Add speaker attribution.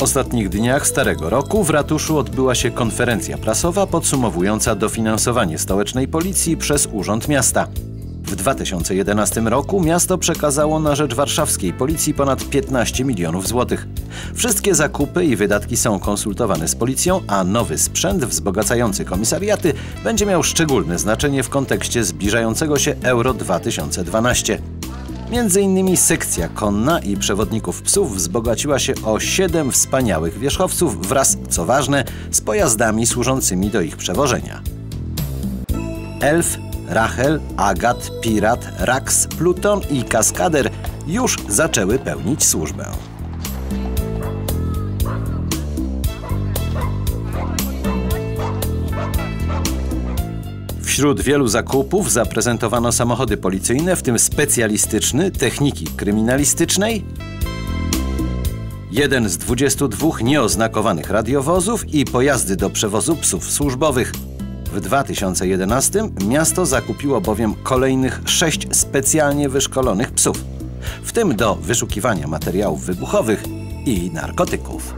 Speaker 1: Ostatnich dniach Starego Roku w ratuszu odbyła się konferencja prasowa podsumowująca dofinansowanie stołecznej policji przez Urząd Miasta. W 2011 roku miasto przekazało na rzecz warszawskiej policji ponad 15 milionów złotych. Wszystkie zakupy i wydatki są konsultowane z policją, a nowy sprzęt wzbogacający komisariaty będzie miał szczególne znaczenie w kontekście zbliżającego się Euro 2012. Między innymi sekcja konna i przewodników psów wzbogaciła się o siedem wspaniałych wierzchowców wraz, co ważne, z pojazdami służącymi do ich przewożenia. Elf, Rachel, Agat, Pirat, Rax, Pluton i Kaskader już zaczęły pełnić służbę. Wśród wielu zakupów zaprezentowano samochody policyjne, w tym specjalistyczny techniki kryminalistycznej, jeden z 22 nieoznakowanych radiowozów i pojazdy do przewozu psów służbowych. W 2011 miasto zakupiło bowiem kolejnych sześć specjalnie wyszkolonych psów, w tym do wyszukiwania materiałów wybuchowych i narkotyków.